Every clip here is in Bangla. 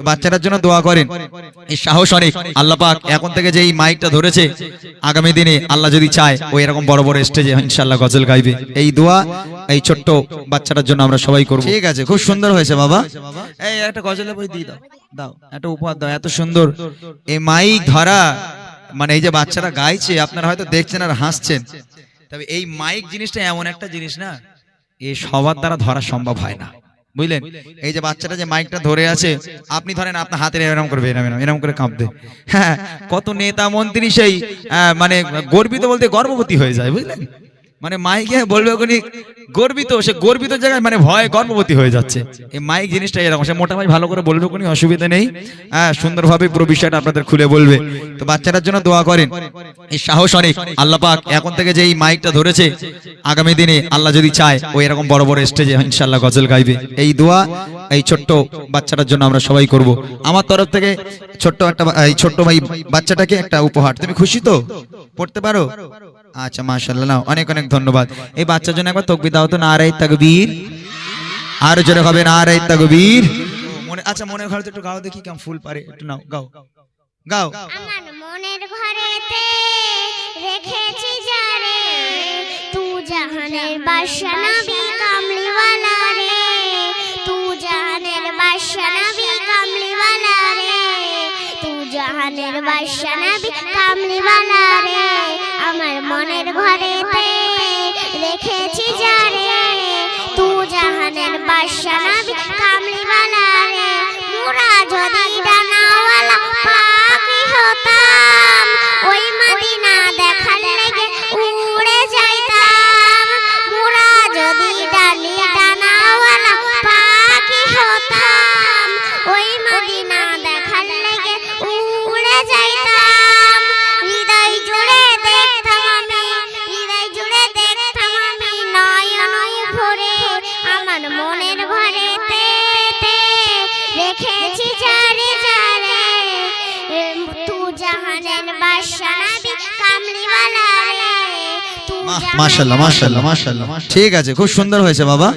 তো বাচ্চাটার জন্য দোয়া করেন। এই সাহস অনেক। আল্লাহ পাক এখন থেকে যে এই মাইকটা ধরেছে আগামী দিনে আল্লাহ যদি চায় ও এরকম বড় বড় স্টেজে ইনশাল্লাহ গজল গাইবে। এই দোয়া এই ছোট্ট বাচ্চাটার জন্য আমরা সবাই করব। ঠিক আছে খুব সুন্দর হয়েছে বাবা। এই একটা গজলের বই দিয়ে দাও। দাও একটা উপহার দাও এত সুন্দর। এই মাইক ধরা মানে এই যে বাচ্চারা গাইছে আপনারা হয়তো দেখছেন আর হাসছেন। তবে এই মাইক জিনিসটা এমন একটা জিনিস না এই সবার দ্বারা ধরা সম্ভব হয় না। বুঝলেন? এই যে বাচ্চাটা যে মাইকটা ধরে আছে আপনি ধরেন আপনার হাতের এরম করবে এরম এরম এরম করে কাঁপবে হ্যাঁ কত নেতা মন্ত্রী সেই আহ, মানে গর্বিত বলতে গর্ভবতী হয়ে যায় বুঝলেন? মানে মাইকে বলবে ওখানে গর্বিত। সে গর্বিত জায়গায় মানে ভয় গর্ভবতী হয়ে যাচ্ছে। এই মাইক জিনিসটা এরকম, সে মোটামুটি ভালো করে বলবে কোনো অসুবিধা নেই। হ্যাঁ সুন্দরভাবে পুরো বিষয়টা আপনাদের খুলে বলবে। তো বাচ্চাটার জন্য দোয়া করেন। এই সাহস অনেক, আল্লাহ পাক এখন থেকে যে এই মাইকটা ধরেছে, আগামী দিনে আল্লাহ যদি চায়, ও এরকম বড় বড় স্টেজে ইনশাল্লাহ গজল গাইবে। এই দোয়া, এই ছোট্ট বাচ্চাটার জন্য আমরা সবাই করব। আমার তরফ থেকে ছোট্ট একটা এই ছোট্ট ভাই বাচ্চাটাকে একটা উপহার। তুমি খুশি তো? পড়তে পারো? আচ্ছা মাশাল্লাহ অনেক অনেক ধন্যবাদ। এই বাচ্চার জন্য একবার তকবি দাও তো নারাই তাকবীর। আর জোরে হবে নারাই তাকবীর। মনে আচ্ছা মনে ঘরে একটু গাও দেখি কেমন ফুল পারে, একটু নাও, গাও। গাও। আমার মনের ঘরেতে রেখেছি জাহানের নবী কামলিওয়ালা। জাহানের বাসনা নবী কামলিওয়ালা রে আমার মনের ঘরেতে রেখেছি যারে। তু জাহানের বাদশা মাশাআল্লাহ মাশাআল্লাহ মাশাআল্লাহ ঠিক আছে খুব সুন্দর হয়েছে বাবা।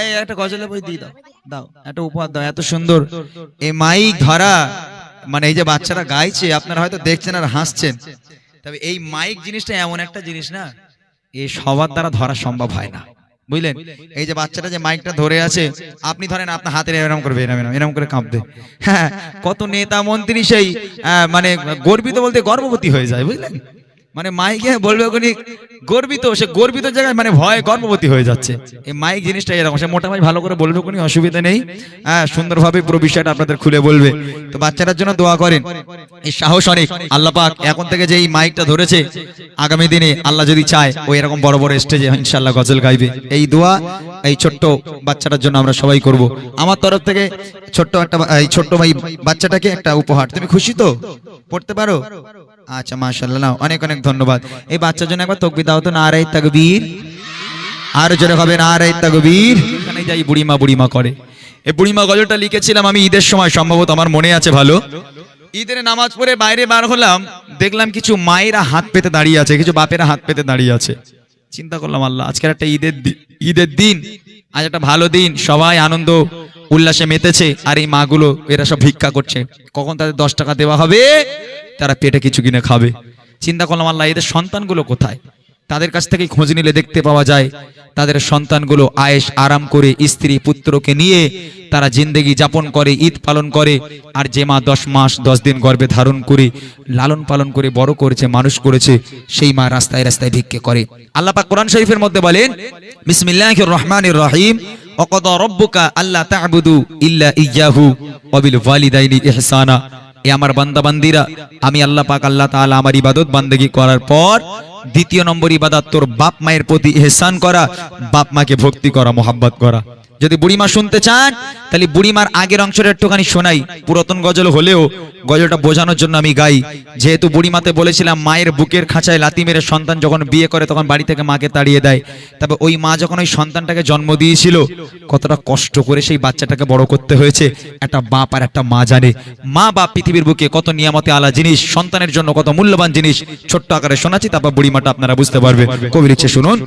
এই একটা গজলের বই দিয়ে দাও। দাও একটা উপহার দাও এত সুন্দর। এই মাইক ধরা মানে এই যে বাচ্চারা গাইছে আপনারা হয়তো দেখছেন আর হাসছেন। তবে এই মাইক জিনিসটা এমন একটা জিনিস না এই সবার দ্বারা ধরা সম্ভব হয় না। বুঝলেন? এই যে বাচ্চাটা যে মাইকটা ধরে আছে আপনি ধরেন আপনার হাতে এরকম করবে এরম এরম এরম করে কাঁপবে হ্যাঁ কত নেতা মন্ত্রী সেই আহ, মানে গর্বিত বলতে গর্ভবতী হয়ে যায় বুঝলেন? মানে মাইকে বলবে ওখানে গর্বিত। সে গর্বিত জায়গায় মানে ভয় গর্ভবতী হয়ে যাচ্ছে। এই মাইক জিনিসটা এরকম, সে মোটামুটি ভালো করে বলবে কোনো অসুবিধা নেই। হ্যাঁ সুন্দরভাবে পুরো বিষয়টা আপনাদের খুলে বলবে। তো বাচ্চাটার জন্য দোয়া করেন। এই সাহস অনেক, আল্লাহ পাক এখন থেকে যে এই মাইকটা ধরেছে, আগামী দিনে আল্লাহ যদি চায়, ও এরকম বড় বড় স্টেজে ইনশাল্লাহ গজল গাইবে। এই দোয়া, এই ছোট্ট বাচ্চাটার জন্য আমরা সবাই করব। আমার তরফ থেকে ছোট্ট একটা, এই ছোট্ট ভাই বাচ্চাটাকে একটা উপহার। তুমি খুশি তো? পড়তে পারো? আচ্ছা মাশাআল্লাহ নাও, অনেক অনেক ধন্যবাদ। এই বাচ্চার জন্য একবার তকবির দাও তো নারাই তাকবীর। আর জোরে হবে নারাই তাকবীর। এখানে যাই বুড়িমা বুড়িমা করে। এই বুড়িমা গজলটা লিখেছিলাম আমি ঈদের সময় সম্ভবত আমার মনে আছে ভালো। ঈদের নামাজ পড়ে বাইরে বার হলাম দেখলাম কিছু মায়েরা হাত পেতে দাঁড়িয়ে আছে কিছু বাপেরা হাত পেতে দাঁড়িয়ে আছে। চিন্তা করলাম আল্লাহ আজকের একটা ঈদের ঈদের দিন আজ একটা ভালো দিন সবাই আনন্দ উল্লাসে মেতেছে আর এই মাগুলো এরা সব ভিক্ষা করছে। কখন তাদের দশ টাকা দেওয়া হবে? তারা পেটে কিছু কিনে খাবে। চিন্তা করলাম, আল্লাহ, এদের সন্তানগুলো কোথায়? তাদের কাছ থেকে খোঁজ নিলে দেখতে পাওয়া যায়, তাদের সন্তানগুলো আয়েশ, আরাম করে স্ত্রী, পুত্রকে নিয়ে তারা জিন্দেগি যাপন করে, ঈদ পালন করে, আর যে মা দশ মাস, দশ দিন গর্ভে ধারণ করে, লালন পালন করে, বড় করেছে, মানুষ করেছে, সেই মা রাস্তায় রাস্তায় ভিক্ষে করে। আল্লাহ পাক কোরআন শরীফের মধ্যে বলেন, বিসমিল্লাহির রহমানির রহিম, ওয়াকাদা রাব্বুকা আল্লা তা'বুদু ইল্লা ইয়্যাহু ওয়া বিল ওয়ালিদাইনি ইহসানা। এ আমার বান্দা বান্দিরা আমি আল্লাহ পাক, আল্লাহ তাআলা আমার ইবাদত বান্দেগি করার পর দ্বিতীয় নম্বর ইবাদত তোর বাপ মায়ের প্রতি ইহসান করা, বাপ মাকে ভক্তি করা, মোহাব্বত করা। যদি বুড়িমা শুনতে চান, তাহলে বুড়িমার আগের অংশটা একটুখানি শোনাই। পুরাতন গজল হলেও গজলটা বোঝানোর জন্য আমি গাই। যেহেতু বুড়িমাতে বলেছিলাম, মায়ের বুকের খাঁচায় লাতি মেরে সন্তান যখন বিয়ে করে, তখন বাড়ি থেকে মাকে তাড়িয়ে দেয়। তবে ওই মা যখন ওই সন্তানটাকে জন্ম দিয়েছিল, কতটা কষ্ট করে সেই বাচ্চাটাকে বড় করতে হয়েছে। একটা বাপ আর একটা মা জানে। মা বাপ পৃথিবীর বুকে কত নিয়ামতে আলা জিনিস, সন্তানের জন্য কত মূল্যবান জিনিস। ছোট্ট আকারে শোনাচ্ছি, তারপর বুড়িমাটা আপনারা বুঝতে পারবে। কবির ইচ্ছে শুনুন।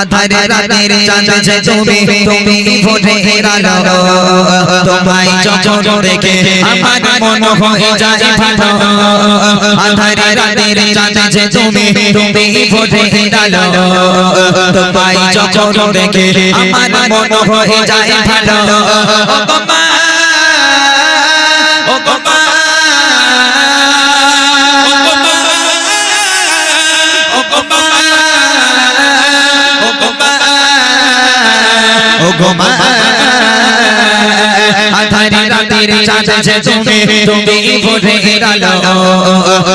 আধারে রাতের চাঁদে তুমি তুমি ভোরের হেরালো তোমায় চচর দেখে আমার মন হয়ে যায় ভালো। আধারে রাতের চাঁদে তুমি তুমি ভোরের হেরালো তোমায় চচর দেখে আমার মন হয়ে যায় ভালো। ও গোমা আধারি রাতের চাঁদে তুমি তুমি ভোরের আলো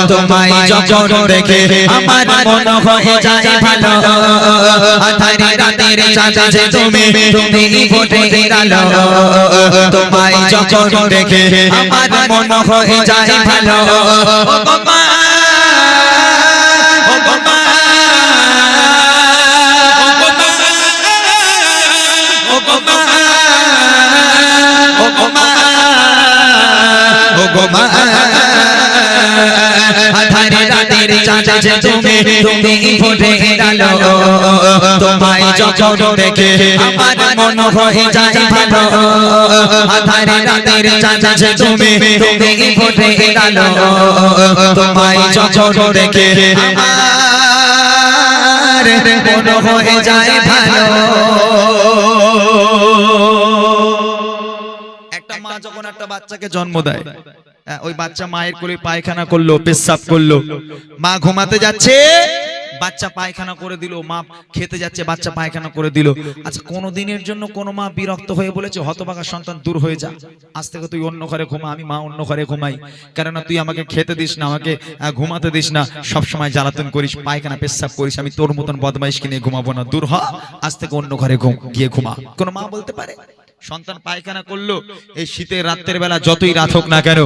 তোমায় যখন দেখে মন হয়ে যায় ভালো। তোমায় যখন দেখে মন হয়ে যায় ভালো। তুমি তুমি আলো তোমায় যখন দেখে আমার মন হয়ে যায় ভালো। রাতের তুমি তুমি আলো তোমায় যখন দেখে আমার মন হয়ে যায় ভালো। একটা মা যখন একটা বাচ্চাকে জন্ম দেয় ওই বাচ্চা মায়ের কোলে পায়খানা করল, পেশাব করল। মা ঘুমাতে যাচ্ছে, বাচ্চা পায়খানা করে দিল, মা খেতে যাচ্ছে, বাচ্চা পায়খানা করে দিল। আচ্ছা কোনো দিনের জন্য কোনো মা বিরক্ত হয়ে বলেছে হতবাগা সন্তান, দূর হয়ে যা। আজ থেকে তুই অন্য ঘরে ঘুমা, আমি মা অন্য ঘরে ঘুমাই। কেননা তুই আমাকে খেতে দিস না, আমাকে ঘুমাতে দিস না। সব সময় জ্বালাতন করিস, পায়খানা, পেশাব করিস, আমি তোর মতন বদমাইশ কিনে ঘুমাবো না। দূর হ, আজ থেকে অন্য ঘরে ঘুম, গিয়ে ঘুমা। কোনো মা বলতে পারে? সন্তান পায়খানা করল। এই শীতের রাত্রের বেলা যতই রাত হোক না কেন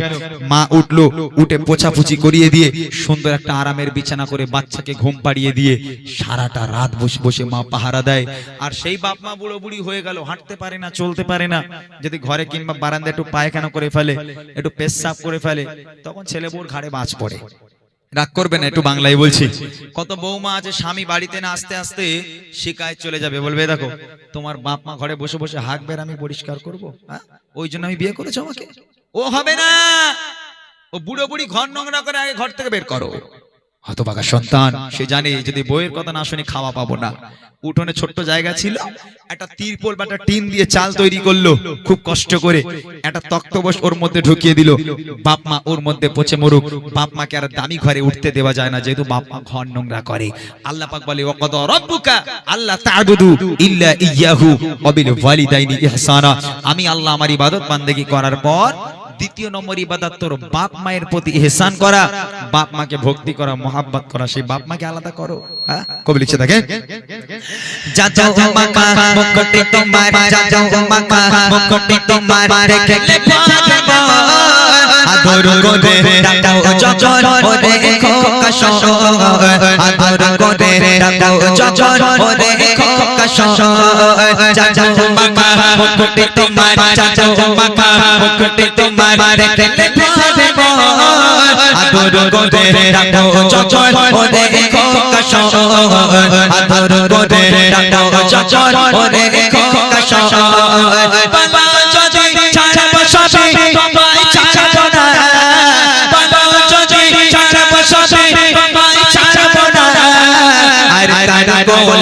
মা উঠল উঠে পোছাপুছি করিয়ে দিয়ে সুন্দর একটা আরামের বিছানা করে বাচ্চাকে ঘুম পাড়িয়ে দিয়ে সারাটা রাত বসে বসে মা পাহারা দেয়। আর সেই বাপ মা বুড়ো বুড়ি হয়ে গেল হাঁটতে পারে না চলতে পারে না। যদি ঘরে কিংবা বারান্দা একটু পায়খানা করে ফেলে একটু পেশাব করে ফেলে তখন ছেলে বউর ঘাড়ে বাঁচ পড়ে। রাগ করবে না, একটু বাংলায় বলছি। কত বৌমা আছে, স্বামী বাড়িতে না আস্তে আস্তে শিকায় চলে যাবে, বলবে দেখো, তোমার বাপ মা ঘরে বসে বসে হাক বের আমি পরিষ্কার করব হ্যাঁ? ওই জন্য আমি বিয়ে করেছ আমাকে? ও হবে না! ও বুড়ো বুড়ি ঘর নোংরা করে আগে ঘর থেকে বের করো। হতবাগা সন্তান। সে জানে যদি বইয়ের কথা না শুনে খাওয়া পাবো না। উঠোনে ছোট্ট জায়গা ছিল। একটা তিরপল বা একটা টিন দিয়ে চাল তৈরি করল। খুব কষ্ট করে একটা তক্তবস ওর মধ্যে ঢুকিয়ে দিল। বাপ মা ওর মধ্যে পচে মরুক। বাপ মাকে আর দামি ঘরে উঠতে দেওয়া যায় না যেহেতু বাপ মা ঘর নোংরা করে। আল্লাহ পাক বলে ওয়াকাদ রাব্বুকা আল্লাহ তা'বুদু ইল্লা ইয়াহু ওয়া বিল ওয়ালিদাইনি ইহসানা। আমি আল্লাহ আমার ইবাদত বান্দেগি করার পর দ্বিতীয় নম্বর ইবাদত তোর বাপ মায়ের প্রতি ইহসান করা, বাপ মাকে ভক্তি করা, মোহাব্বত করা, সেই বাপ মাকে আলাদা করো হ্যাঁ? কবি লিখছে থাকে যা যাও মা মুকুটি তোমার যা যাও মা মুকুটি তোমার পারব আদর করে ডাকাও জজর ওরে খোকাশ আদর করে ডাকাও জজর ওরে খোকাশ যা যাও মাকা মুকুটি তোমার যা যাও মাকা মুকুটি তোমার দেখলে পারব আদর করে ডাকাও জজর ওরে খোকাশ আদর করে ডাকাও জজর ওরে খোকাশ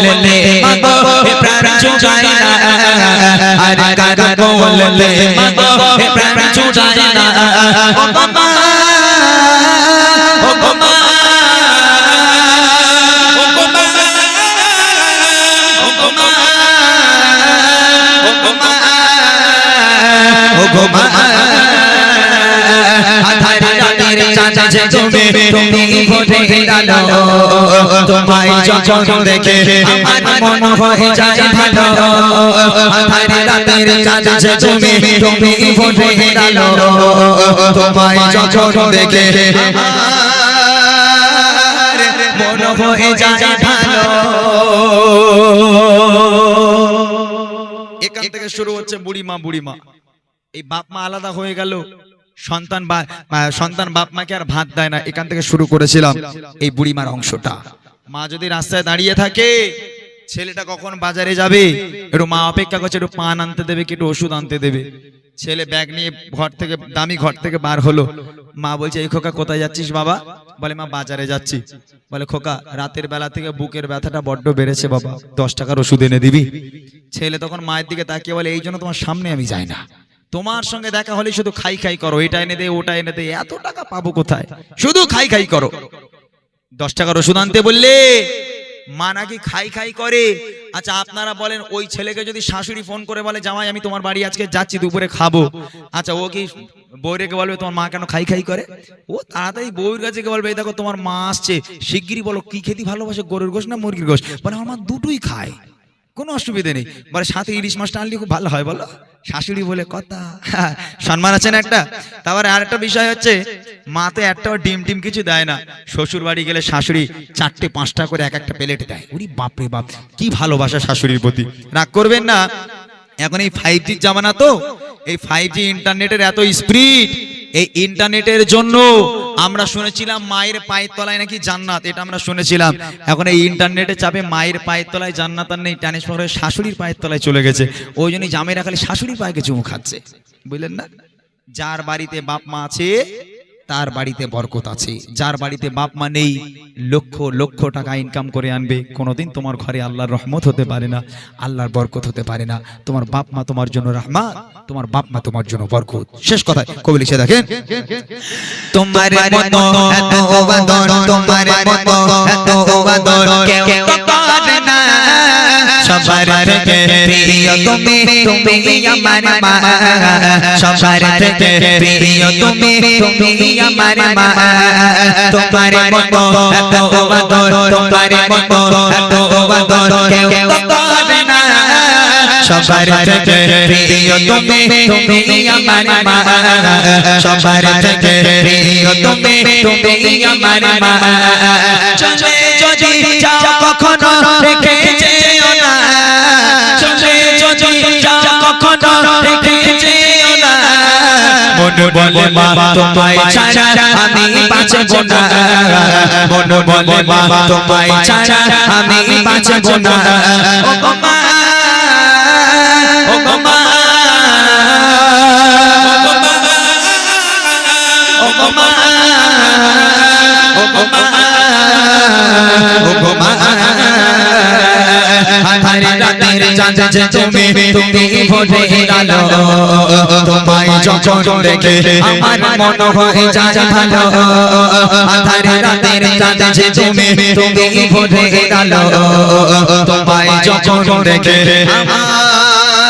বললে মাগো হে প্রাণ জুড়ায় না আরে কারা বললে মাগো হে প্রাণ জুড়ায় না ও বাবা ও বাবা গোমা আধারে রাতের চাঁদে তুমি তুমি ভোরে আলো তোমায় যখন দেখে আমার মন হয়ে যায় ভালো। আধারে রাতের চাঁদে তুমি তুমি ভোরে তোমায় যখন দেখে মন হয়ে যায় ভালো। এখান থেকে শুরু হচ্ছে বুড়িমা বুড়িমা। এই বাপ মা আলাদা হয়ে গেল। সন্তান সন্তান বাপ মাকে আর ভাত দেয় না। এখান থেকে শুরু করেছিলাম এই বুড়িমার অংশটা। মা যদি রাস্তায় দাঁড়িয়ে থাকে, ছেলেটা কখন বাজারে যাবে? একটু মা অপেক্ষা করছে, একটু পান আনতে দেবে কি, একটু ওষুধ আনতে দেবে। ছেলে ব্যাগ নিয়ে ঘর থেকে, দামি ঘর থেকে বার হলো। মা বলছে, এই খোকা, কোথায় যাচ্ছিস বাবা? বলে, মা, বাজারে যাচ্ছি। বলে, খোকা, রাতের বেলা থেকে বুকের ব্যথাটা বড্ড বেড়েছে বাবা, দশ টাকার ওষুধ এনে দিবি। ছেলে তখন মায়ের দিকে তাকিয়ে বলে, এই জন্য তোমার সামনে আমি যাই না। তোমার সঙ্গে দেখা হলে শুধু খাই খাই করো, এটা এনে দে, ওটা এনে দে, এত টাকা পাবো কোথায়? শুধু খাই খাই করো। দশ টাকার ওষুধ আনতে বললে, মা নাকি খাই খাই করে। আচ্ছা আপনারা বলেন, ওই ছেলেকে যদি শাশুড়ি ফোন করে বলে, জামাই, আমি তোমার বাড়ি আজকে যাচ্ছি, দুপুরে খাব। আচ্ছা ও কি বউ রেখে বলবে, তোমার মা কেন খাই খাই করে? ও তাড়াতাড়ি বউয়ের কাছে বলবে দেখো, তোমার মা আসছে। শিগগিরই বলো, কি খেতে ভালোবাসে, গরুর গোশ না মুরগির গোশ? বলে, আমার দুটোই খায়। কোনো অসুবিধে নেই। বলে, সাথে ইলিশ মাছটা আনলে খুব ভালো হয়, বলো। শাশুড়ি বলে, কথা। সম্মান আছে না একটা? তারপরে আর একটা বিষয় হচ্ছে মা তো একটাও ডিম টিম কিছু দেয় না। শ্বশুর বাড়ি গেলে শাশুড়ি চারটে, পাঁচটা করে এক একটা প্লেট দেয়। উরি বাপরে বাপ, কি ভালোবাসা শাশুড়ির প্রতি। রাগ করবেন না। এখন এই ফাইভ জির জামানা তো, এই ফাইভ জি ইন্টারনেটের এত স্পিড এই ইন্টারনেটের জন্য আমরা শুনেছিলাম মায়ের পায়ের তলায় নাকি জান্নাত, এটা আমরা শুনেছিলাম। এখন এই ইন্টারনেটে চাপে মায়ের পায়ের তলায় জান্নাত আর নেই, ট্রান্সফার শাশুড়ির পায়ের তলায় চলে গেছে। ওই জন্যই জামেরা খালি শাশুড়ির পায়ে চুমু খাচ্ছে বুঝলেন না? যার বাড়িতে বাপ মা আছে তার বাড়িতে বরকত আছে। যার বাড়িতে বাপ মা নেই, লক্ষ লক্ষ টাকা ইনকাম করে আনবে। কোনোদিন তোমার ঘরে আল্লাহর রহমত হতে পারে না, আল্লাহর বরকত হতে পারে না। তোমার বাপ মা তোমার জন্য রহমান, তোমার বাপ মা তোমার জন্য বরকত। শেষ কথা কবি লিখে দেখেন, তোমার সবার থেকে প্রিয় তুমি তুমি আমার মা। সবার থেকে প্রিয় তুমি তুমি আমার মা। তোমার মতো তোমার মতো এত কেউ করে না। সবার থেকে প্রিয় তুমি তুমি আমার মা। সবার থেকে প্রিয় তুমি তুমি আমার মা। চলে যদি মন বলে মা, তোমায় ছাড়া আমি বাঁচব না। মন বলে মা, তোমায় ছাড়া আমি বাঁচব না। ও মা ও মা ও মা ও মা। আধারে রাতের চাঁদ তুমি তুমি ভোরে গেলো তোমায় যখন দেখে আমার মন হয়ে যায় ভালো আধারে রাতের চাঁদ তুমি তুমি ভোরে গেলো তোমায় যখন দেখে আমার